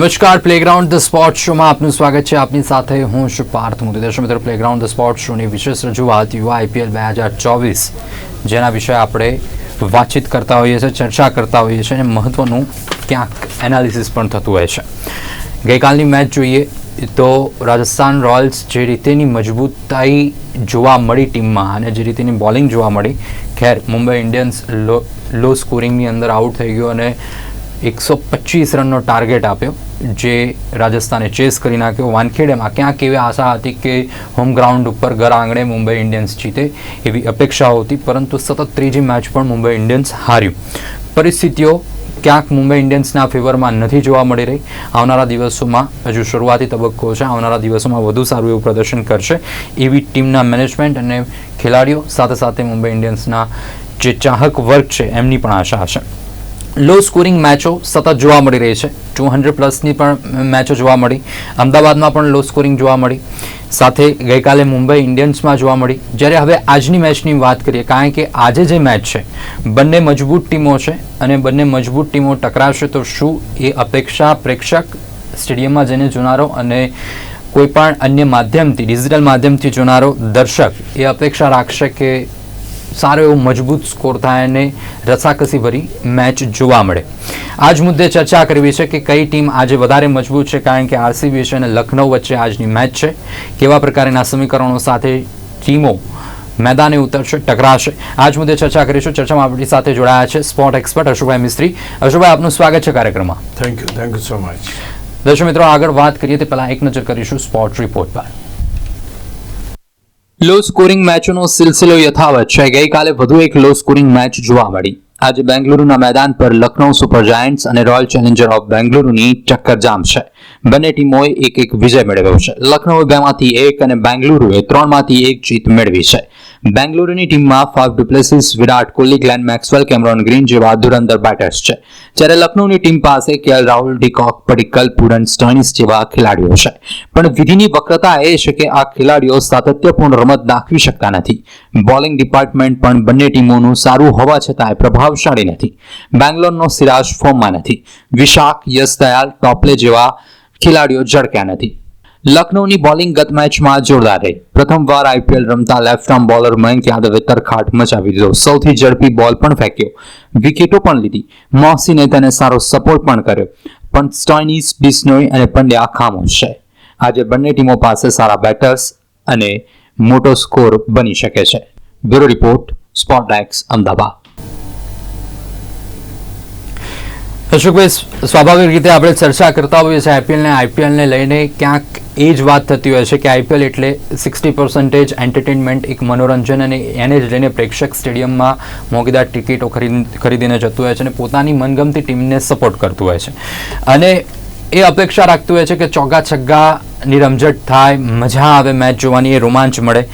નમસ્કાર playground the sport શોમાં આપનું સ્વાગત છે. આપની સાથે હું છું પાર્થ મોદી દર્શક મિત્રો પ્લેગ્રાઉન્ડ ધ સ્પોર્ટ શોની વિશેષ રજૂઆત યુવા આઈપીએલ બે હજાર ચોવીસ જેના વિશે આપણે વાતચીત કરતા હોઈએ છીએ, ચર્ચા કરતા હોઈએ છીએ અને મહત્ત્વનું ક્યાંક એનાલિસિસ પણ થતું હોય છે. ગઈકાલની મેચ જોઈએ તો રાજસ્થાન રોયલ્સ જે રીતેની મજબૂતાઈ જોવા મળી ટીમમાં અને જે રીતેની બોલિંગ જોવા મળી, ખેર, મુંબઈ ઇન્ડિયન્સ લો લો સ્કોરિંગની અંદર આઉટ થઈ ગયો અને એકસો પચીસ રનનો ટાર્ગેટ આપ્યો, જે રાજસ્થાને ચેસ કરી નાખ્યો. વાનખેડેમાં ક્યાંક એવી આશા હતી કે હોમ ગ્રાઉન્ડ ઉપર ઘર આંગણે મુંબઈ ઇન્ડિયન્સ જીતે એવી અપેક્ષાઓ હતી, પરંતુ સતત ત્રીજી મેચ પણ મુંબઈ ઇન્ડિયન્સ હાર્યું. પરિસ્થિતિઓ ક્યાંક મુંબઈ ઇન્ડિયન્સના ફેવરમાં નથી જોવા મળી રહી. આવનારા દિવસોમાં હજુ શરૂઆતી તબક્કો છે. આવનારા દિવસોમાં વધુ સારું એવું પ્રદર્શન કરશે એવી ટીમના મેનેજમેન્ટ અને ખેલાડીઓ. સાથે સાથે મુંબઈ ઇન્ડિયન્સના જે ચાહક વર્ગ છે, એમની પણ આશા છે લો સ્કોરિંગ મેચો સતત જોવા મળી રહી છે. ટુ હંડ્રેડ પ્લસની પણ મેચો જોવા મળી. અમદાવાદમાં પણ લો સ્કોરિંગ જોવા મળી. સાથે ગઈકાલે મુંબઈ ઇન્ડિયન્સમાં જોવા મળી. જ્યારે હવે આજની મેચની વાત કરીએ, કારણ કે આજે જે મેચ છે, બંને મજબૂત ટીમો છે અને બંને મજબૂત ટીમો ટકરાશે તો શું એ અપેક્ષા પ્રેક્ષક સ્ટેડિયમમાં જઈને જોનારો અને કોઈ પણ અન્ય માધ્યમથી, ડિજિટલ માધ્યમથી જોનારો દર્શક એ અપેક્ષા રાખશે કે સારો એવો મજબૂત સ્કોર થાય અને રસાકસીભરી મેચ જોવા મળે. આ જ મુદ્દે ચર્ચા કરવી છે કે કઈ ટીમ આજે વધારે મજબૂત છે કારણ કે આરસીબી છે અને લખનઉ વચ્ચે આજની મેચ છે. કેવા પ્રકારના સમીકરણો સાથે ટીમો મેદાને ઉતરશે ટકરાશે? આજ મુદ્દે ચર્ચા કરીશું. ચર્ચામાં આપણી સાથે જોડાયા છે સ્પોર્ટ એક્સપર્ટ અશોકભાઈ મિસ્ત્રી. અશોકભાઈ આપનું સ્વાગત છે કાર્યક્રમમાં. Thank you thank you so much દર્શક મિત્રો આગળ વાત કરીએ તે પહેલા એક નજર કરીશું સ્પોર્ટ રિપોર્ટ પર. લો સ્કોરિંગ મેચોનો સિલસિલો યથાવત છે. ગઈકાલે વધુ એક લો સ્કોરિંગ મેચ જોવા મળી. આજે બેંગલુરુના મેદાન પર લખનઉ સુપર જાયન્ટ્સ અને રોયલ ચેલેન્જર ઓફ બેંગલુરુની ટક્કર જામશે બંને ટીમોએ એક એક વિજય મેળવ્યો છે. લખનઉએ બેમાંથી એક અને બેંગલુરુએ ત્રણમાંથી એક જીત મેળવી છે. બેંગલુરુની ટીમમાં Faf du Plessis Virat Kohli, Glenn Maxwell, Cameron Green જેવા ધુરંધર બેટર્સ છે. જ્યારે લખનૌની ટીમ પાસે KL Rahul, de Kock Padikkal Pooran, Stoinis જેવા ખેલાડીઓ છે. પણ વિધિની વક્રતા એ છે કે આ ખેલાડીઓ સાતત્યપૂર્ણ રમત દાખવી શકતા નથી. બોલિંગ ડિપાર્ટમેન્ટ પણ બંને ટીમોનું સારું હોવા છતાંય પ્રભાવશાળી નથી. બેંગ્લોરનો સિરાજ ફોર્મમાં નથી. વિશાખ, યશ દયાલ, ટોપલે જેવા ખેલાડીઓ ઝળક્યા નથી. લખનૌની બોલિંગ ગત મેચમાં જોરદાર રહી. પ્રથમવાર આઈપીએલ રમતા લેફ્ટ આર્મ બોલર મયંક યાદવે તરખાટ મચાવી દીધો. સૌથી ઝડપી બોલ પણ ફેંક્યો. વિકેટો પણ લીધી. મોહસીને તેને સારો સપોર્ટ પણ કર્યો. પણ સ્ટોઇનિસ બિસ્નોઈ અને પંડ્યા ખામોશ છે. આજે બંને ટીમો પાસે સારા બેટર્સ અને મોટો સ્કોર બની શકે છે. બ્યુરો રિપોર્ટ સ્પોટડેક્સ અમદાવાદ. અશોકભાઈ સ્વાભાવિક રીતે આપણે ચર્ચા કરતા હોઈએ છીએ આઈપીએલને આઈપીએલને લઈને ક્યાંક એ જ વાત થતી હોય છે કે આઈપીએલ એટલે સિક્સટી પર્સન્ટેજ એન્ટરટેનમેન્ટ એક મનોરંજન અને એને જ લઈને પ્રેક્ષક સ્ટેડિયમમાં મોંઘીદાર ટિકિટો ખરીદી, ખરીદીને જતું હોય છે અને પોતાની મનગમતી ટીમને સપોર્ટ કરતું હોય છે. અને એ અપેક્ષા રાખતું હોય છે કે ચોગ્ગા છગ્ગાની રમઝટ થાય, મજા આવે મેચ જોવાની, એ રોમાંચ મળે.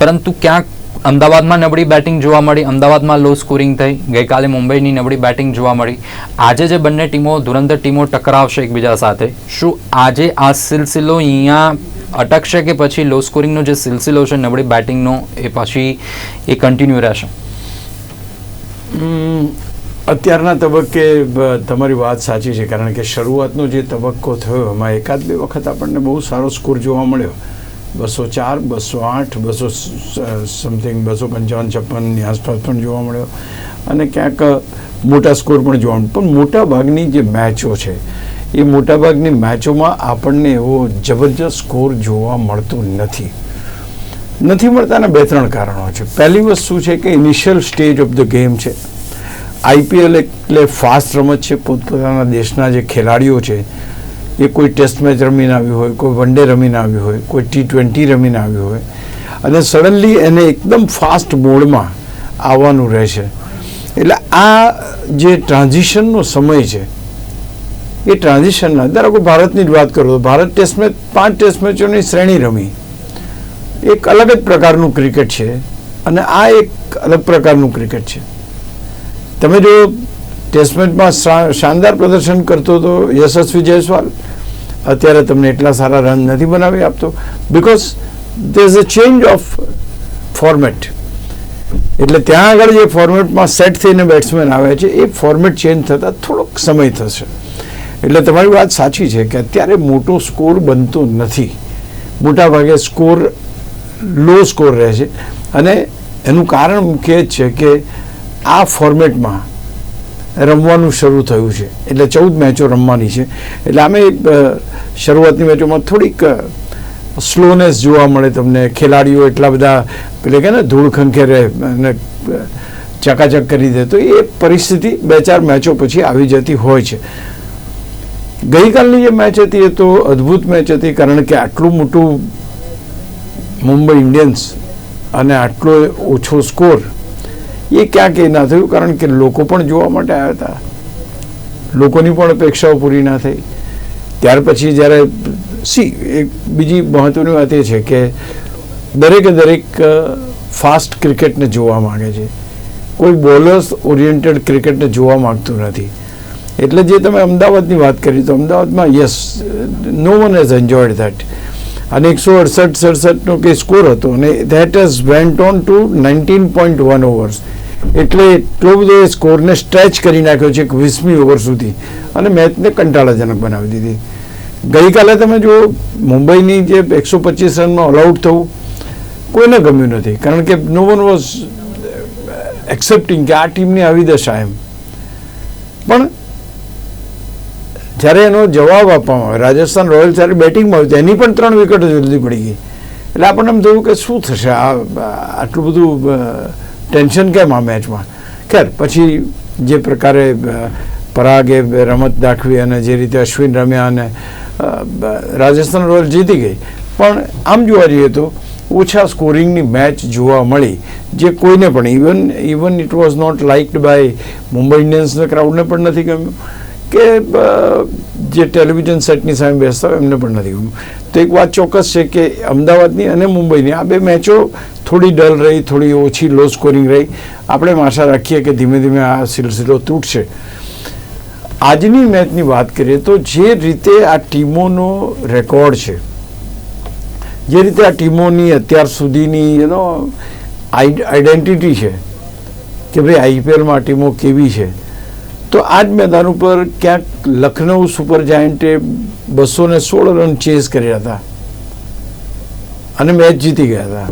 પરંતુ ક્યાંક અમદાવાદમાં નબળી બેટિંગ જોવા મળી, અમદાવાદમાં લો સ્કોરિંગ થઈ. ગઈકાલે મુંબઈની નબળી બેટિંગ જોવા મળી. આજે જે બંને ટીમો, ધુરંધર ટીમો ટકરાવશે એકબીજા સાથે, શું આજે આ સિલસિલો અહીંયા અટકશે કે પછી લો સ્કોરિંગનો જે સિલસિલો છે, નબળી બેટિંગનો, એ પછી એ કન્ટિન્યુ રહેશે? અત્યારના તબક્કે તમારી વાત સાચી છે, કારણ કે શરૂઆતનો જે તબક્કો થયો, એમાં એકાદ બે વખત આપણને બહુ સારો સ્કોર જોવા મળ્યો. બસો ચાર, બસો આઠ, બસો સમથિંગ બસો પંચાવન, છપ્પનની આસપાસ પણ જોવા મળ્યો. અને ક્યાંક મોટા સ્કોર પણ જોવા મળ્યો. પણ મોટાભાગની જે મેચો છે, એ મોટાભાગની મેચોમાં આપણને એવો જબરજસ્ત સ્કોર જોવા મળતો નથી. નથી મળતાના બે ત્રણ કારણો છે. પહેલી વસ્તુ છે કે initial stage of the game છે. આઈપીએલ એટલે ફાસ્ટ રમત છે. પોતપોતાના દેશના જે ખેલાડીઓ છે એ કોઈ ટેસ્ટ મેચ રમીને આવ્યું હોય, કોઈ વન ડે રમીને આવ્યું હોય, કોઈ ટી ટ્વેન્ટી રમીને આવ્યું હોય. અને સડનલી એને એકદમ ફાસ્ટ મોડમાં આવવાનું રહેશે. એટલે આ જે ટ્રાન્ઝિશનનો સમય છે, એ ટ્રાન્ઝિશનના, ધારો ભારતની જ વાત કરો તો ભારત ટેસ્ટ મેચ, પાંચ ટેસ્ટ મેચોની શ્રેણી રમી. એક અલગ જ પ્રકારનું ક્રિકેટ છે અને આ એક અલગ પ્રકારનું ક્રિકેટ છે. તમે જો ટેસ્ટ મેચમાં શાનદાર પ્રદર્શન કરતો હતો યશસ્વી જયસ્વાલ અત્યારે તમને એટલા સારા રન નથી બનાવી આપતો. Because there is a change of format એટલે ત્યાં આગળ જે ફોર્મેટમાં સેટ થઈને બેટ્સમેન આવે છે, એ ફોર્મેટ ચેન્જ થતાં થોડોક સમય થશે. એટલે તમારી વાત સાચી છે કે અત્યારે મોટો સ્કોર બનતો નથી. મોટાભાગે સ્કોર લો સ્કોર રહે છે. અને એનું કારણ મુખ્ય છે કે આ ફોર્મેટમાં રમવાનું શરૂ થયું છે. એટલે ચૌદ મેચો રમવાની છે. એટલે આમે અ, શરૂઆતની મેચોમાં થોડીક સ્લોનેસ જોવા મળે તમને. ખેલાડીઓ એટલા બધા પેલે કે ને ધૂળ ખંખેરે અને ચકાચક કરી દે. તો એ પરિસ્થિતિ બે ચાર મેચો પછી આવી જતી હોય છે. ગઈકાલની જે મેચ હતી એ તો અદ્ભુત મેચ હતી કારણ કે આટલું મોટું મુંબઈ ઇન્ડિયન્સ અને આટલો ઓછો સ્કોર એ ક્યાંક એ ના થયું? કારણ કે લોકો પણ જોવા માટે આવ્યા હતા. લોકોની પણ અપેક્ષાઓ પૂરી ના થઈ. ત્યાર પછી જ્યારે, સી, એક બીજી મહત્વની વાત એ છે કે દરેકે દરેક ફાસ્ટ ક્રિકેટને જોવા માગે છે. કોઈ બોલર્સ ઓરિએન્ટેડ ક્રિકેટને જોવા માંગતું નથી. એટલે જે તમે અમદાવાદની વાત કરી, તો અમદાવાદમાં, yes, no one has enjoyed that. અને એકસો અડસઠ, સડસઠનો કે સ્કોર હતો, અને that has went on to nineteen point one overs. એટલે એટલો બધો એ સ્કોરને સ્ટ્રેચ કરી નાખ્યો છે વીસમી ઓવર સુધી. અને મેચને કંટાળાજનક બનાવી દીધી. ગઈકાલે તમે જો મુંબઈની જે એકસો પચીસ રનમાં ઓલઆઉટ થવું, કોઈને ગમ્યું નથી. કારણ કે નો વન વોઝ એક્સેપ્ટિંગ કે આ ટીમની આવી દશા એમ. પણ જ્યારે એનો જવાબ આપવામાં આવે, રાજસ્થાન રોયલ્સ જ્યારે બેટિંગમાં આવ્યું એની પણ ત્રણ વિકેટો જલ્દી પડી ગઈ. એટલે આપણને એમ થયું કે શું થશે? આ આટલું બધું ટેન્શન કેમ આ મેચમાં? ખેર, પછી જે પ્રકારે પરાગે રમત દાખવી અને જે રીતે અશ્વિન રમ્યા અને રાજસ્થાન રોયલ જીતી ગઈ. પણ આમ જોવા જઈએ તો ઓછા સ્કોરિંગની મેચ જોવા મળી, જે કોઈને પણ even even it was not liked by Mumbai ઇન્ડિયન્સના ક્રાઉડને પણ નથી ગમ્યું. કે જે ટેલિવિઝન સેટની સામે બેસતા હોય એમને પણ નથી ગમ્યું તો એક વાત ચોક્કસ છે કે અમદાવાદની અને મુંબઈની આ બે મેચો થોડી ડલ રહી, થોડી ઓછી લો સ્કોરિંગ રહી. આપણે આશા રાખીએ કે ધીમે ધીમે આ સિલસિલો તૂટશે. આજની મેચની વાત કરીએ તો જે રીતે આ ટીમોનો રેકોર્ડ છે, જે રીતે આ ટીમોની અત્યાર સુધીની યુનો આઈડેન્ટિટી છે, કે ભાઈ આઈપીએલમાં ટીમો કેવી છે તો આ જ મેદાન ઉપર ક્યાંક લખનઉ સુપર જાયન્ટે બસો ને સોળ રન ચેઝ કર્યા હતા. અને મેચ જીતી ગયા હતા.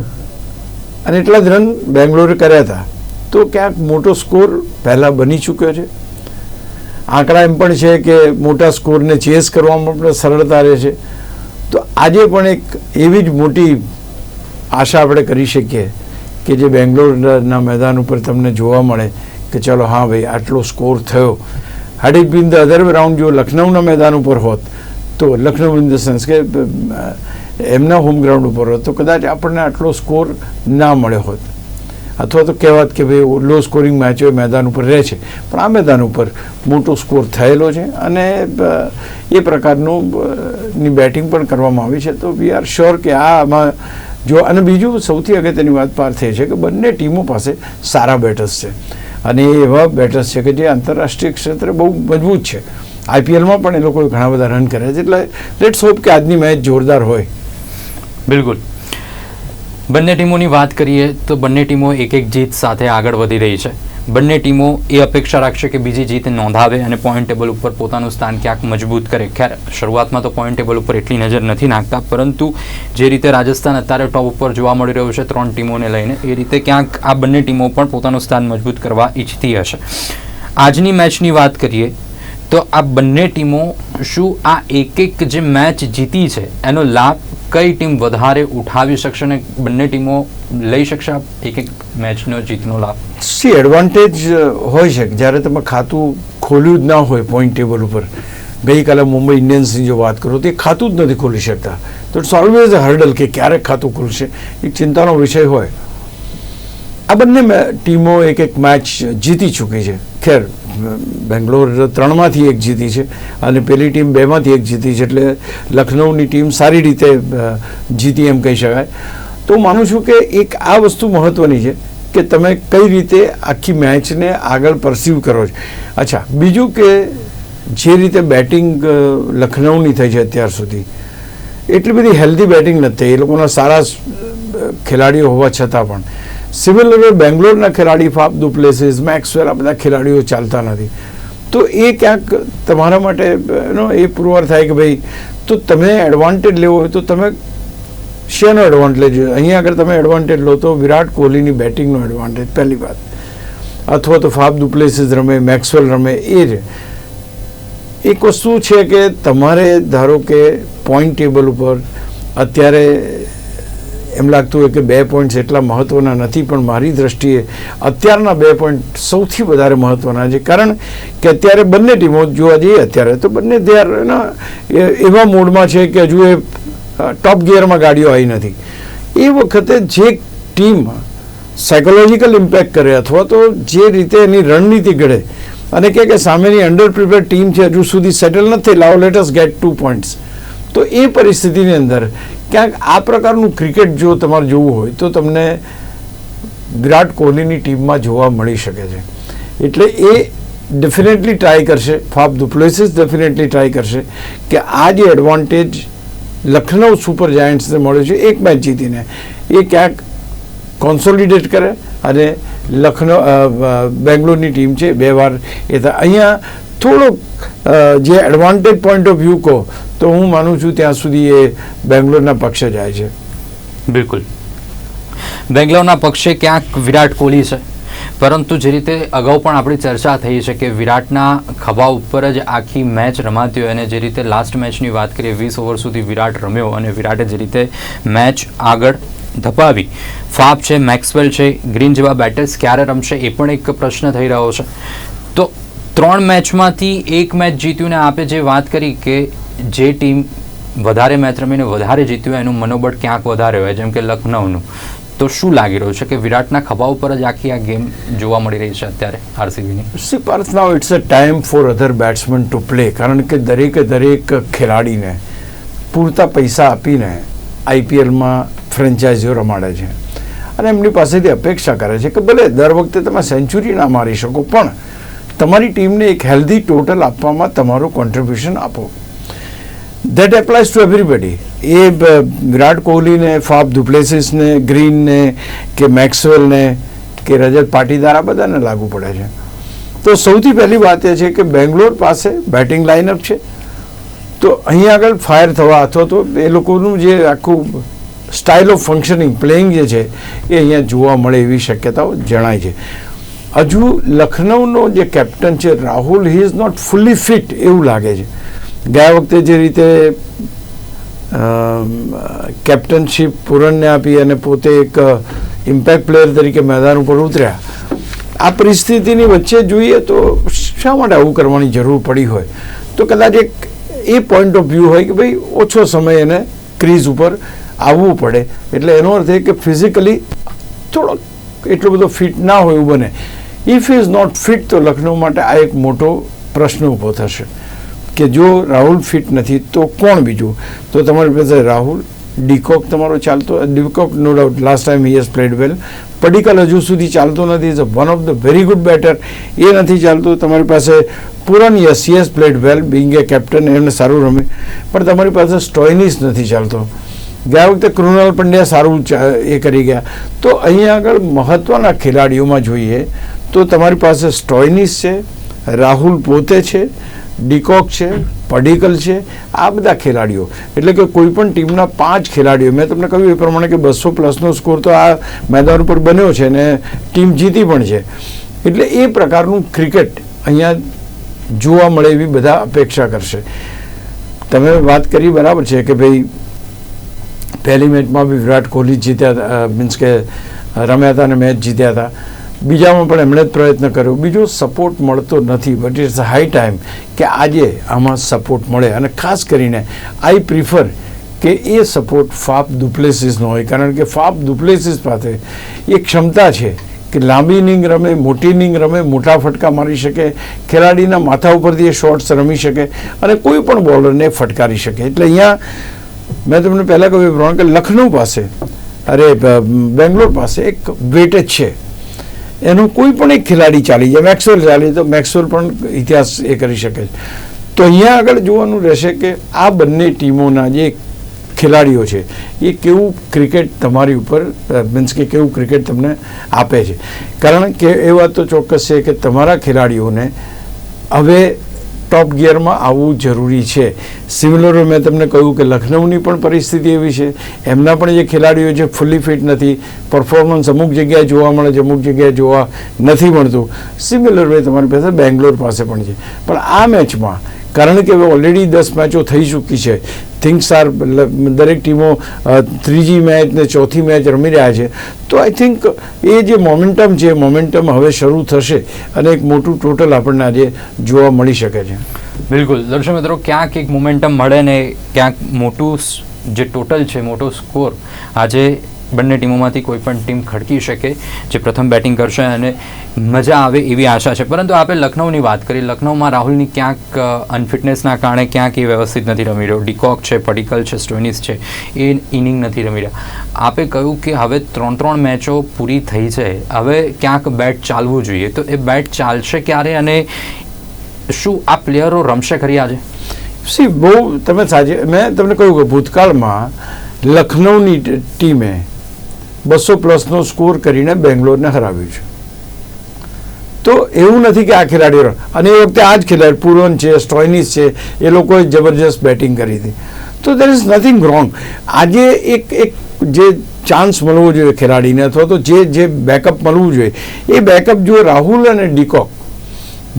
અને એટલા જ રન બેંગ્લોરે કર્યા હતા. તો ક્યાંક મોટો સ્કોર પહેલાં બની ચૂક્યો છે. આંકડા એમ પણ છે કે મોટા સ્કોરને ચેસ કરવામાં પણ સરળતા રહે છે. તો આજે પણ એક એવી જ મોટી આશા આપણે કરી શકીએ કે જે બેંગ્લોરના મેદાન ઉપર તમને જોવા મળે કે ચલો હા ભાઈ, આટલો સ્કોર થયો. had બિન ધ the રાઉન્ડ જો લખનઉના મેદાન ઉપર હોત, તો લખનૌ ઇન ધ સેન્સ કે એમના હોમ ગ્રાઉન્ડ ઉપર હોત. તો કદાચ આપણને આટલો સ્કોર ના મળ્યો હોત. અથવા તો કહેવાત કે ભાઈ લો સ્કોરિંગ મેચો એ મેદાન ઉપર રહે છે. પણ આ મેદાન ઉપર મોટો સ્કોર થયેલો છે અને એ પ્રકારનું ની બેટિંગ પણ કરવામાં આવી છે. તો વી આર શ્યોર કે આ આમાં જો, અને બીજું સૌથી અગત્યની વાત પાર થઈ છે કે બંને ટીમો પાસે સારા બેટર્સ છે. અને એવા બેટર્સ છે કે જે આંતરરાષ્ટ્રીય ક્ષેત્રે બહુ મજબૂત છે. આઈપીએલમાં પણ એ લોકોએ ઘણા બધા રન કર્યા છે. એટલે લેટ્સ હોપ કે આજની મેચ જોરદાર હોય. બિલકુલ. બંને ટીમોની વાત કરીએ તો બંને ટીમો એક એક જીત સાથે આગળ વધી રહી છે. બંને ટીમો એ અપેક્ષા રાખશે કે બીજી જીત નોંધાવે અને પોઈન્ટ ટેબલ ઉપર પોતાનું સ્થાન ક્યાંક મજબૂત કરે. ખેર, શરૂઆતમાં તો પોઈન્ટ ટેબલ ઉપર એટલી નજર નથી નાખતા, પરંતુ જે રીતે રાજસ્થાન અત્યારે ટોપ ઉપર જોવા મળી રહ્યું છે ત્રણ ટીમોને લઈને, એ રીતે ક્યાંક આ બંને ટીમો પણ પોતાનું સ્થાન મજબૂત કરવા ઈચ્છતી હશે. આજની મેચની વાત કરીએ તો આ બંને ટીમો શું આ એક એક જે મેચ જીતી છે, એનો લાભ કઈ ટીમ વધારે ઉઠાવી શકશે અને બંને ટીમો લઈ શકશે એક એક મેચનો જીતનો લાભ? સી એડવાન્ટેજ હોય છે. જ્યારે તમે ખાતું ખોલ્યું જ ના હોય પોઈન્ટ ટેબલ ઉપર. ગઈકાલે મુંબઈ ઇન્ડિયન્સની જો વાત કરો, તો એ ખાતું જ નથી ખોલી શકતા. તો ઇટ્સ ઓલવેઝ અ હર્ડલ કે ક્યારેક ખાતું ખુલશે? એક ચિંતાનો વિષય હોય. આ બંને ટીમો એક એક મેચ જીતી ચૂકી છે. ખેર બેંગ્લોર ત્રણમાંથી એક જીતી છે અને પેલી ટીમ બેમાંથી એક જીતી છે એટલે લખનઉની ટીમ સારી રીતે જીતી એમ કહી શકાય. તો માનું છું કે એક આ વસ્તુ મહત્વની છે કે તમે કઈ રીતે આખી મેચને આગળ પરસીવ કરો છો. અચ્છા, બીજું કે જે રીતે બેટિંગ લખનઉની થઈ છે અત્યાર સુધી, એટલી બધી હેલ્ધી બેટિંગ નથી એ લોકોના સારા ખેલાડીઓ હોવા છતાં પણ. સિમિલર બેંગ્લોરના ખેલાડી ફાફ ડુપ્લેસિસ, મેક્સવેલ, આ બધા ખેલાડીઓ ચાલતા નથી. તો એ ક્યાંક તમારા માટે, નો, એ પુરવાર થાય કે ભાઈ, તો તમે એડવાન્ટેજ લેવો હોય તો તમે શેનો એડવાન્ટેજ અહીંયા આગળ તમે એડવાન્ટેજ લો તો વિરાટ કોહલીની બેટિંગનો એડવાન્ટેજ પહેલી વાત. અથવા તો ફાફ ડુપ્લેસિસ રમે, મેક્સવેલ રમે, એ જ. એક વસ્તુ છે કે તમારે ધારો કે પોઈન્ટ ટેબલ ઉપર અત્યારે એમ લાગતું હોય કે બે પોઈન્ટ્સ એટલા મહત્ત્વના નથી, પણ મારી દ્રષ્ટિએ અત્યારના બે પોઈન્ટ સૌથી વધારે મહત્ત્વના છે. કારણ કે અત્યારે બંને ટીમો જોવા જઈએ અત્યારે, તો બંને એના એવા મૂડમાં છે કે હજુ એ ટોપ ગિયરમાં ગાડીઓ આવી નથી. એ વખતે જે ટીમ સાયકોલોજીકલ ઇમ્પેક્ટ કરે અથવા તો જે રીતે એની રણનીતિ ઘડે, અને કહે કે સામેની અંડર પ્રિપેર ટીમ છે, હજુ સુધી સેટલ નથી લાવો લેટસ ગેટ ટુ પોઈન્ટ્સ તો એ પરિસ્થિતિની અંદર ક્યાંક આ પ્રકારનું ક્રિકેટ જો તમારે જોવું હોય તો તમને વિરાટ કોહલીની ટીમમાં જોવા મળી શકે છે. એટલે એ ડેફિનેટલી ટ્રાય કરશે. Faf du Plessis definitely try કરશે કે આ જે એડવાન્ટેજ લખનઉ સુપર જાયન્ટ્સને મળ્યો છે એક મેચ જીતીને એ ક્યાંક કોન્સોલિડેટ કરે અને અ, બેંગ્લોરની ટીમ છે બે વાર એ અહીંયા થોડોક જે એડવાન્ટેજ પોઈન્ટ ઓફ વ્યૂ કહો, તો હું માનું છું ત્યાં સુધી એ બેંગ્લોરના પક્ષે જાય છે. બિલકુલ. બેંગ્લોરના પક્ષે ક્યાંક વિરાટ કોહલી છે. પરંતુ જે રીતે અગાઉ પણ આપણી ચર્ચા થઈ છે કે વિરાટના ખભા ઉપર જ આખી મેચ રમાતી હોય અને જે રીતે લાસ્ટ મેચની વાત કરીએ, વીસ ઓવર સુધી વિરાટ રમ્યો અને વિરાટે જે રીતે મેચ આગળ ધપાવી. ફાફ છે, મેક્સવેલ છે, ગ્રીન જેવા બેટર્સ ક્યારે રમશે એ પણ એક પ્રશ્ન થઈ રહ્યો છે. ત્રણ મેચમાંથી એક મેચ જીત્યું ને આપે જે વાત કરી કે જે ટીમ વધારે મેચ રમીને વધારે જીત્યું હોય એનું મનોબળ ક્યાંક વધારે હોય, જેમ કે લખનઉનું. તો શું લાગી રહ્યું છે કે વિરાટના ખભા ઉપર જ આખી આ ગેમ જોવા મળી રહી છે અત્યારે આરસીબીની? See Parth now it's a time for other batsman to play કારણ કે દરેકે દરેક ખેલાડીને પૂરતા પૈસા આપીને આઈપીએલમાં ફ્રેન્ચાઇઝીઓ રમાડે છે. અને એમની પાસેથી અપેક્ષા કરે છે કે ભલે દર વખતે તમે સેન્ચુરી ના મારી શકો, પણ તમારી ટીમને એક હેલ્ધી ટોટલ આપવામાં તમારું કોન્ટ્રીબ્યુશન આપો. દેટ એપ્લાઇઝ ટુ એવરીબડી એ વિરાટ કોહલીને ફાફ ડુપ્લેસિસને ગ્રીનને કે મેક્સવેલને કે રજત પાટીદાર, આ બધાને લાગુ પડે છે. તો સૌથી પહેલી વાત એ છે કે બેંગ્લોર પાસે બેટિંગ લાઇનઅપ છે. તો અહીં આગળ ફાયર થવા અથવા તો એ લોકોનું જે આખું સ્ટાઇલ ઓફ ફંક્શનિંગ પ્લેઇંગ જે છે, એ અહીંયા જોવા મળે એવી શક્યતાઓ જણાય છે. હજુ લખનૌનો જે કેપ્ટન છે, Rahul he is not fully fit એવું લાગે છે. ગયા વખતે જે રીતે કેપ્ટનશીપ પૂરણને આપી અને પોતે એક ઇમ્પેક્ટ પ્લેયર તરીકે મેદાન ઉપર ઉતર્યા. આ પરિસ્થિતિની વચ્ચે જોઈએ તો શા માટે આવું કરવાની જરૂર પડી હોય? તો કદાચ એક એ પોઈન્ટ ઓફ વ્યૂ હોય કે ભાઈ ઓછો સમય એને ક્રીઝ ઉપર આવવું પડે. એટલે એનો અર્થ એ કે ફિઝિકલી થોડોક એટલો બધો ફિટ ના હોય એવું બને. ઇફ ઇઝ નોટ ફિટ તો લખનઉ માટે આ એક મોટો પ્રશ્ન ઊભો થશે કે જો રાહુલ ફિટ નથી, તો કોણ બીજું? તો તમારી પાસે રાહુલ, ડીકોક તમારો ચાલતો, de Kock no doubt last time he has played well Padikkal હજુ સુધી ચાલતો નથી is one of the very good batter એ નથી ચાલતું. તમારી પાસે Pooran yes yes played well being a captain એમને સારું રમે. પણ તમારી પાસે સ્ટોઇનિસ નથી ચાલતો. ગયા વખતે કૃણાલ પંડ્યા સારું એ કરી ગયા. તો અહીંયા આગળ મહત્ત્વના ખેલાડીઓમાં જોઈએ તો તમારી પાસે સ્ટોઇનિસ છે, રાહુલ પોતે છે, ડીકોક છે, પડીકલ છે, આ બધા ખેલાડીઓ. એટલે કે કોઈ પણ ટીમના પાંચ ખેલાડીઓ, મેં તમને કહ્યું એ પ્રમાણે કે બસો પ્લસનો સ્કોર તો આ મેદાન ઉપર બન્યો છે ને ટીમ જીતી પણ છે. એટલે એ પ્રકારનું ક્રિકેટ અહીંયા જોવા મળે એવી બધા અપેક્ષા કરશે. તમે વાત કરી બરાબર છે કે ભાઈ પહેલી મેચમાં બી વિરાટ કોહલી જીત્યા મીન્સ કે રમ્યા હતા અને મેચ જીત્યા હતા બીજામાં પણ એમણે જ પ્રયત્ન કર્યો. બીજો સપોર્ટ મળતો નથી બટ ઇટ્સ હાઈ ટાઈમ કે આજે આમાં સપોર્ટ મળે. અને ખાસ કરીને આઈ પ્રિફર કે એ સપોર્ટ ફાફ દુપ્લેસીસનો હોય. કારણ કે ફાફ દુપ્લેસીસ પાસે એ ક્ષમતા છે કે લાંબી ઇનિંગ રમે, મોટી ઇનિંગ રમે, મોટા ફટકા મારી શકે, ખેલાડીના માથા ઉપરથી એ શોર્ટ્સ રમી શકે અને કોઈ પણ બોલરને ફટકારી શકે. એટલે અહીંયા મેં તમને પહેલાં કહ્યું પ્રમાણે કે લખનઉ પાસે, અરે બેંગ્લોર પાસે એક વેટેજ છે. એનું કોઈ પણ એક ખેલાડી ચાલી જાય, મેક્સવેલ ચાલી તો મેક્સવેલ પણ ઇતિહાસ એ કરી શકે છે. તો અહીંયા આગળ જોવાનું રહેશે કે આ બંને ટીમોના જે ખેલાડીઓ છે, એ કેવું ક્રિકેટ તમારી ઉપર મીન્સ કે કેવું ક્રિકેટ તમને આપે છે. કારણ કે એ વાત તો ચોક્કસ છે કે તમારા ખેલાડીઓને હવે ટોપ ગિયરમાં આવવું જરૂરી છે. સિમિલર મેં તમને કહ્યું કે લખનઉની પણ પરિસ્થિતિ એવી છે. એમના પણ જે ખેલાડીઓ છે ફૂલ્લી ફિટ નથી. પરફોર્મન્સ અમુક જગ્યાએ જોવા મળે છે, અમુક જગ્યાએ જોવા નથી મળતું. સિમિલર વે તમારી પાસે, બેંગ્લોર પાસે પણ છે. પણ આ મેચમાં કારણ કે હવે ઓલરેડી દસ મેચો થઈ ચૂકી છે. થિંગ્સ આર દરેક ટીમો ત્રીજી મેચ ને ચોથી મેચ રમી રહ્યા છે. તો આઈ થિંક એ જે મોમેન્ટમ છે મોમેન્ટમ હવે શરૂ થશે અને એક મોટું ટોટલ આપણને આજે જોવા મળી શકે છે. બિલકુલ. દર્શક મિત્રો, ક્યાંક એક મોમેન્ટમ મળે ને ક્યાંક મોટું જે ટોટલ છે, મોટો સ્કોર આજે બંને ટીમોમાંથી કોઈ પણ ટીમ ખડકી શકે, જે પ્રથમ બેટિંગ કરશે અને મજા આવે એવી આશા છે. પરંતુ આપણે લખનૌની વાત કરી લખનૌમાં રાહુલની ક્યાંક અનફિટનેસના કારણે ક્યાંક એ વ્યવસ્થિત નથી રમી રહ્યો. ડિકોક છે, પડિકલ છે સ્ટોનિસ છે, એ ઇનિંગ નથી રમી રહ્યા. આપે કહ્યું કે હવે ત્રણ ત્રણ મેચો પૂરી થઈ છે. હવે ક્યાંક બેટ ચાલવું જોઈએ. તો એ બેટ ચાલશે ક્યારે અને શું આ પ્લેયરો રમશે ખરી આજે? સી બહુ તમે સાચી, મેં તમને કહ્યું કે ભૂતકાળમાં લખનૌની ટીમે બસો પ્લસનો સ્કોર કરીને બેંગ્લોરને હરાવ્યું છે. તો એવું નથી કે આ ખેલાડીઓ અને એ વખતે આ જ ખેલાડી, પૂરન છે, સ્ટોઇનિસ છે, એ લોકોએ જબરજસ્ત બેટિંગ કરી હતી. તો દેર ઇઝ નથિંગ રોંગ આજે એક એક જે ચાન્સ મળવો જોઈએ ખેલાડીને અથવા તો જે જે બેકઅપ મળવું જોઈએ, એ બેકઅપ જો રાહુલ અને ડિકોક.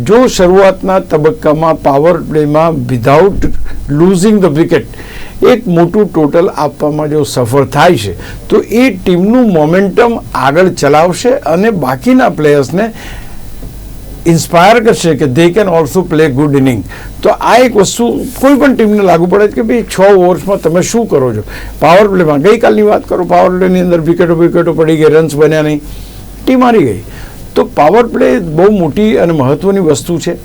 જો શરૂઆતના તબક્કામાં પાવર પ્લેમાં વિધાઉટ લૂઝિંગ ધ વિકેટ એક મોટું ટોટલ આપવામાં જો સફળ થાય છે, તો એ ટીમનું મોમેન્ટમ આગળ ચલાવશે અને બાકીના પ્લેયર્સને ઇન્સ્પાયર કરશે કે they can also play good inning તો આ એક વસ્તુ કોઈ પણ ટીમને લાગુ પડે કે ભાઈ છ ઓવર્સમાં તમે શું કરો છો? પાવર પ્લેમાં ગઈકાલની વાત કરો પાવર પ્લેની અંદર વિકેટો વિકેટો પડી ગઈ રન્સ બન્યા નહીં ટીમ હારી ગઈ તો પાવર પ્લે બહુ મોટી અને મહત્ત્વની વસ્તુ છે.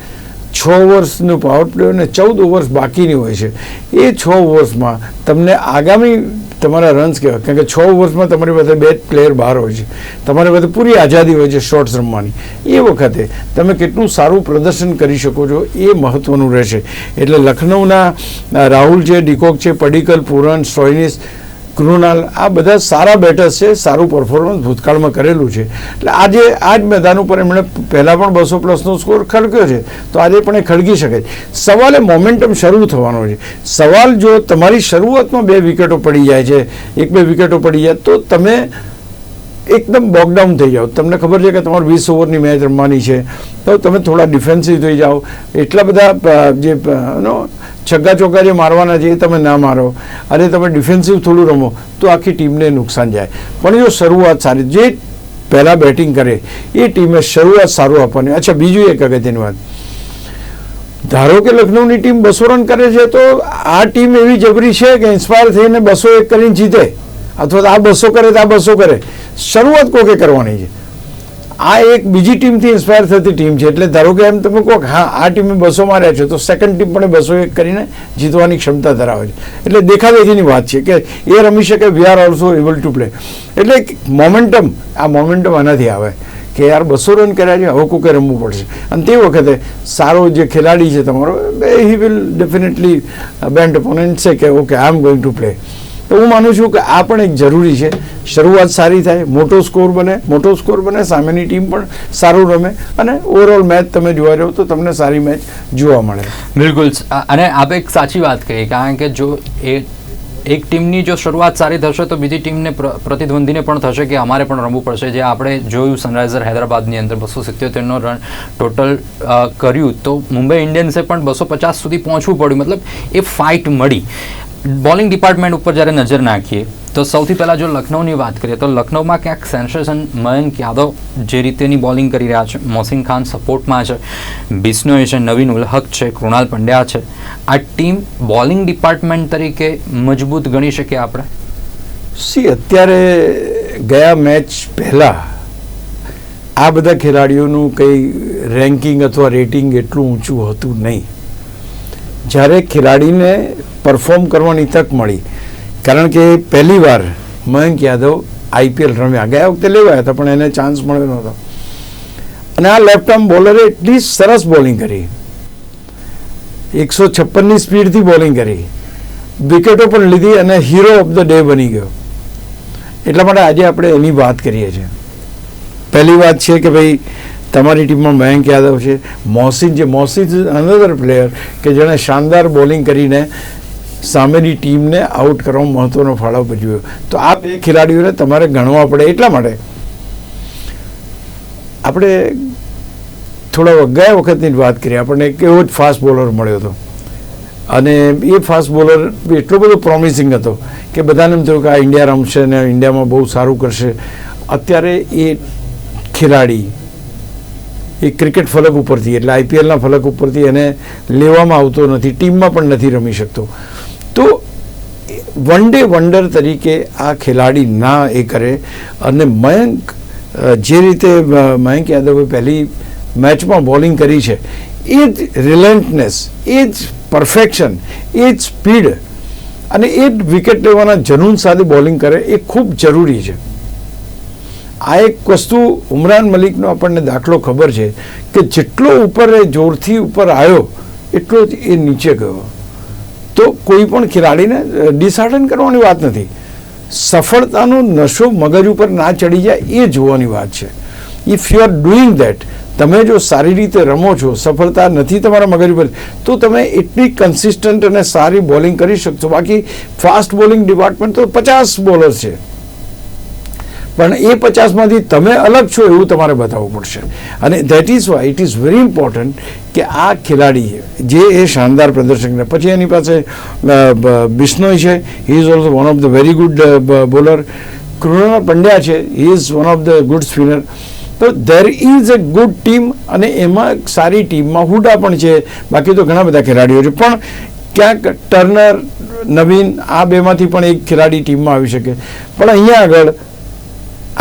છ ઓવર્સનું પાવર પ્લે અને ચૌદ ઓવર્સ બાકીની હોય છે. એ છ ઓવર્સમાં તમને આગામી તમારા રન્સ કહેવાય. કારણ કે છ ઓવર્સમાં તમારી પાસે બે પ્લેયર બહાર હોય છે. તમારી પાસે પૂરી આઝાદી હોય છે શોર્ટ્સ રમવાની. એ વખતે તમે કેટલું સારું પ્રદર્શન કરી શકો છો એ મહત્ત્વનું રહેશે. એટલે લખનૌના રાહુલ છે, ડિકોક છે, પડિકલ, પુરણ સ્ટોઇનિસ કૃણાલ, આ બધા સારા બેટર્સ છે, સારું પરફોર્મન્સ ભૂતકાળમાં કરેલું છે. એટલે આજે આ જ મેદાન ઉપર એમણે પહેલાં પણ બસો પ્લસનો સ્કોર ખડક્યો છે, તો આજે પણ એ ખડકી શકે છે. સવાલે મોમેન્ટમ શરૂ થવાનો છે. સવાલ જો તમારી શરૂઆતમાં બે વિકેટો પડી જાય છે, એક બે વિકેટો પડી જાય, તો તમે એકદમ બોકડાઉન થઈ જાઓ. તમને ખબર છે કે તમારે વીસ ઓવરની મેચ રમવાની છે. તો તમે થોડા ડિફેન્સિવ થઈ જાઓ. એટલા બધા જે એનો છગ્ગા ચોગ્ગા જે મારવાના છે એ તમે ના મારો. અને તમે ડિફેન્સિવ થોડું રમો, તો આખી ટીમને નુકસાન જાય. પણ જો શરૂઆત સારી, જે પહેલાં બેટિંગ કરે, એ ટીમે શરૂઆત સારું આપવાની. અચ્છા, બીજું એક અગત્યની વાત. ધારો કે લખનૌની ટીમ બસો રન કરે છે, તો આ ટીમ એવી જબરી છે કે ઇન્સ્પાયર થઈને બસો એક કરીને જીતે. અથવા તો આ બસો કરે, તો આ બસો કરે. શરૂઆત કોકે કરવાની છે? આ એક બીજી ટીમથી ઇન્સ્પાયર થતી ટીમ છે. એટલે ધારો કે એમ તમે કહો હા, આ ટીમે બસો માર્યા છે, તો સેકન્ડ ટીમ પણ બસો એક કરીને જીતવાની ક્ષમતા ધરાવે છે. એટલે દેખાદેખીની વાત છે કે એ રમી શકે we are also able to play એટલે મોમેન્ટમ આ મોમેન્ટમ આનાથી આવે કે યાર બસો રન કર્યા છે, હવે કોકે રમવું પડશે. અને તે વખતે સારો જે ખેલાડી છે તમારો he will definitely bend opponent છે કે okay I am going to play તો હું માનું છું કે આ પણ એક જરૂરી છે. શરૂઆત સારી થાય, મોટો સ્કોર બને, મોટો સ્કોર બને, સામેની ટીમ પણ સારું રમે અને ઓવરઓલ મેચ તમે જોવા જાઓ તો તમને સારી મેચ જોવા મળે. બિલકુલ. અને આપ એક સાચી વાત કહી, કારણ કે જો એ એક ટીમની જો શરૂઆત સારી થશે તો બીજી ટીમને પ્ર- પ્રતિદ્વંદીને પણ થશે કે અમારે પણ રમવું પડશે. જે આપણે જોયું સનરાઇઝર હૈદરાબાદની અંદર બસો સિત્યોતેરનો રન ટોટલ કર્યું, તો મુંબઈ ઇન્ડિયન્સે પણ બસો પચાસ સુધી પહોંચવું પડ્યું. મતલબ એ ફાઇટ મળી. બોલિંગ ડિપાર્ટમેન્ટ ઉપર જ્યારે નજર નાખીએ, તો સૌથી પહેલાં જો લખનૌની વાત કરીએ, તો લખનૌમાં ક્યાંક સેન્સેશન મયંક યાદવ જે રીતેની બોલિંગ કરી રહ્યા છે મોહસિન ખાન સપોર્ટમાં છે બિસ્નોય છે, નવીન ઉલહક છે, કૃણાલ પંડ્યા છે. આ ટીમ બોલિંગ ડિપાર્ટમેન્ટ તરીકે મજબૂત ગણી શકીએ આપણે? સી, અત્યારે ગયા મેચ પહેલાં આ બધા ખેલાડીઓનું કંઈ રેન્કિંગ અથવા રેટિંગ એટલું ઊંચું હતું નહીં. જ્યારે ખેલાડીને પરફોર્મ કરવાની તક મળી. કારણ કે પહેલીવાર મયંક યાદવ આઈપીએલ રમ્યા ગયા વખતે લેવાયા હતા, પણ એને ચાન્સ મળ્યો નહોતો. અને આ લેફ્ટ બોલરે એટલી સરસ બોલિંગ કરી. એકસો છપ્પનની સ્પીડથી બોલિંગ કરી. વિકેટો પણ લીધી અને હીરો ઓફ ધ ડે બની ગયો. એટલા માટે આજે આપણે એની વાત કરીએ છીએ. પહેલી વાત છે કે ભાઈ, તમારી ટીમમાં મયંક યાદવ છે. મોહસિન છે. મોહસિન અનધર પ્લેયર કે જેણે શાનદાર બોલિંગ કરીને સામેની ટીમને આઉટ કરવામાં મહત્વનો ફાળો ભજવ્યો. તો આ બે ખેલાડીઓને તમારે ગણવા પડે એટલા માટે. આપણે થોડા ગયા વખતની વાત કરીએ. આપણને એક એવો જ ફાસ્ટ બોલર મળ્યો હતો. અને એ ફાસ્ટ બોલર એટલો બધો પ્રોમિસિંગ હતો કે બધાને એમ થયું કે આ ઇન્ડિયા રમશે ને ઇન્ડિયામાં બહુ સારું કરશે. અત્યારે એ ખેલાડી એ ક્રિકેટ ફલક ઉપરથી, એટલે આઈપીએલના ફલક ઉપરથી એને લેવામાં આવતો નથી, ટીમમાં પણ નથી રમી શકતો. તો વન ડે વન્ડર તરીકે આ ખેલાડી ના એ કરે. અને મયંક જે રીતે મયંક યાદવે પહેલી મેચમાં બોલિંગ કરી છે, એ જ રિલેન્ટનેસ, એ જ પરફેક્શન, એ જ સ્પીડ અને એ જ વિકેટ લેવાના જનૂન સાથે બોલિંગ કરે એ ખૂબ જરૂરી છે. આ એક વસ્તુ ઉમરાન મલિકનો આપણને દાખલો ખબર છે કે જેટલો ઉપર એ જોરથી ઉપર આવ્યો, એટલો જ એ નીચે ગયો. તો કોઈ પણ ખેલાડીને ડિસાર્ડન કરવાની વાત નથી. સફળતાનો નશો મગજ ઉપર ના ચડી જાય એ જોવાની વાત છે. If you are doing that તમે જો સારી રીતે રમો છો, સફળતા નથી તમારા મગજ ઉપર, તો તમે એટલી કન્સિસ્ટન્ટ અને સારી બોલિંગ કરી શકશો. બાકી ફાસ્ટ બોલિંગ ડિપાર્ટમેન્ટ તો પચાસ બોલર છે. પણ એ પચાસમાંથી તમે અલગ છો એવું તમારે બતાવવું પડશે. અને that is why it is very important કે આ ખેલાડી જે એ શાનદાર પ્રદર્શન કરે. પછી એની પાસે બિશ્નોય છે. He is also one of the very good bowler Krunal Pandya છે. He is one of the good spinner તો there is a good team અને એમાં સારી ટીમમાં હુડા પણ છે. બાકી તો ઘણા બધા ખેલાડીઓ છે. પણ ક્યાંક ટર્નર નવીન, આ બેમાંથી પણ એક ખેલાડી ટીમમાં આવી શકે. પણ અહીંયા આગળ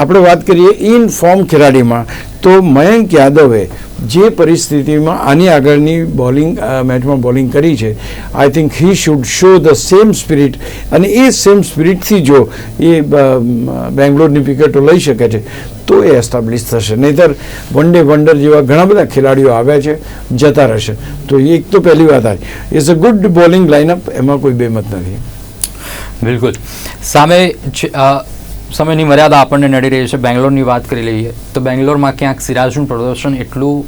આપણે વાત કરીએ ઇન ફોર્મ ખેલાડીમાં, તો મયંક યાદવે જે પરિસ્થિતિમાં આની આગળની બોલિંગ મેચમાં બોલિંગ કરી છે I think he should show the same spirit અને એ સેમ સ્પિરિટથી જો એ બેંગ્લોરની વિકેટો લઈ શકે છે, તો એ એસ્ટાબ્લિશ થશે. નહીતર વન ડે વન્ડર જેવા ઘણા બધા ખેલાડીઓ આવ્યા છે, જતા રહેશે. તો એક તો પહેલી વાત આવી is a good bowling lineup એમાં કોઈ બેમત નથી. બિલકુલ. સામે સમયની મર્યાદા આપણને નડી રહી છે. બેંગ્લોરની વાત કરી લઈએ તો બેંગ્લોરમાં ક્યાંક સિરાજનું પ્રદર્શન એટલું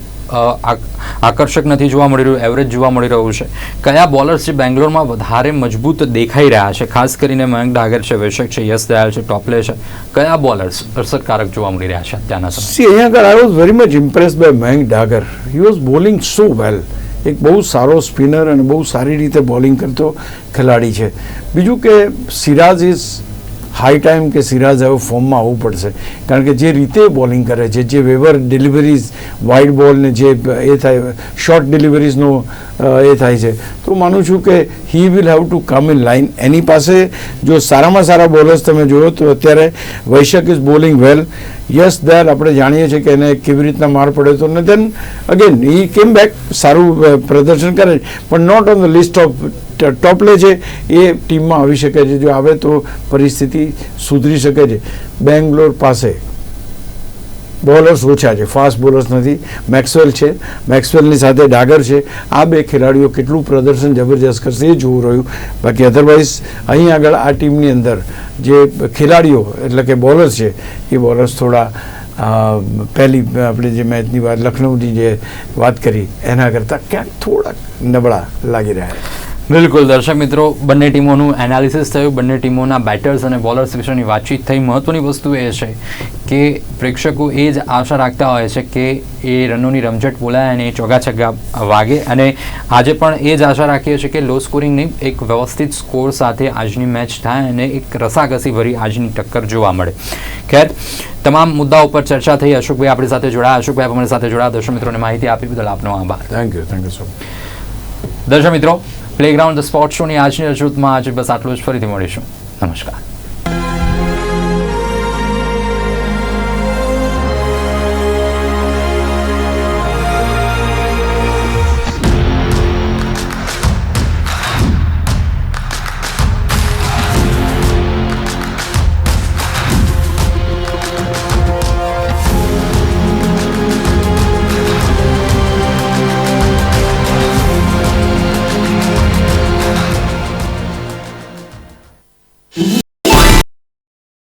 આકર્ષક નથી જોવા મળી રહ્યું એવરેજ જોવા મળી રહ્યું છે. કયા બોલર્સ જે બેંગ્લોરમાં વધારે મજબૂત દેખાઈ રહ્યા છે? ખાસ કરીને મયંક ડાગર છે, વૈશક છે, યશ દયાલ છે, ટોપલે છે. કયા બોલર્સ અસરકારક જોવા મળી રહ્યા છે અત્યારના સમય? સી અહીંયા આગળ I was very much impress by Mayank Dagar he was bowling so well એક બહુ સારો સ્પિનર અને બહુ સારી રીતે બોલિંગ કરતો ખેલાડી છે. બીજું કે સિરાજ ઇઝ હાઈ ટાઈમ કે સિરાજ હવે ફોર્મમાં આવવું પડશે. કારણ કે જે રીતે બોલિંગ કરે છે, જે વેવર ડિલિવરીઝ વાઇડ બોલને જે એ થાય શોર્ટ ડિલિવરીઝનો એ થાય છે. તો માનું છું કે he will have to come in line એની પાસે જો સારામાં સારા બોલર્સ તમે જોયો તો અત્યારે Vaishak is bowling well yes there આપણે જાણીએ છીએ કે એને કેવી રીતના માર પડ્યો હતો. ને દેન અગેન હી કેમ બેક સારું પ્રદર્શન કરે પણ not on the list of Topley છે એ ટીમમાં આવી શકે છે. જો આવે તો પરિસ્થિતિ સુધરી શકે છે. બેંગ્લોર પાસે બોલર્સ ઓછા છે. ફાસ્ટ બોલર્સ નથી. મેક્સવેલ છે. મેક્સવેલની સાથે ડાગર છે. આ બે ખેલાડીઓ કેટલું પ્રદર્શન જબરજસ્ત કરશે એ જોવું રહ્યું. બાકી અધરવાઇઝ અહીં આગળ આ ટીમની અંદર જે ખેલાડીઓ એટલે કે બોલર્સ છે એ બોલર્સ થોડા અ, પહેલી આપણે જે મેચની વાત લખનૌની જે વાત કરી એના કરતાં ક્યાંક થોડાક નબળા લાગી રહ્યા છે. બિલકુલ દર્શક મિત્રો બંને ટીમોનું એનાલિસિસ થયું. બંને ટીમોના બેટર્સ અને બોલર્સ વિશેની વાતચીત થઈ. મહત્વની વસ્તુ એ છે કે પ્રેક્ષકો એ જ આશા રાખતા હોય છે કે એ રનોની રમઝટ બોલાય અને એ ચોગા છગ્ગા વાગે. અને આજે પણ એ જ આશા રાખીએ છીએ કે લો સ્કોરિંગ નહીં એક વ્યવસ્થિત સ્કોર સાથે આજની મેચ થાય અને એક રસાકસી ભરી આજની ટક્કર જોવા મળે. ખેર તમામ મુદ્દાઓ પર ચર્ચા થઈ. અશોકભાઈ આપણી સાથે જોડાયા. અશોકભાઈ અમારી સાથે જોડાયા. દર્શક મિત્રોને માહિતી આપી બદલ આપનો આભાર. Thank you thank you so much દર્શક મિત્રો પ્લેગ્રાઉન્ડ ધ સ્પોર્ટ શોની આજની રજૂઆતમાં આજે બસ આટલું જ. ફરીથી મળીશું. નમસ્કાર.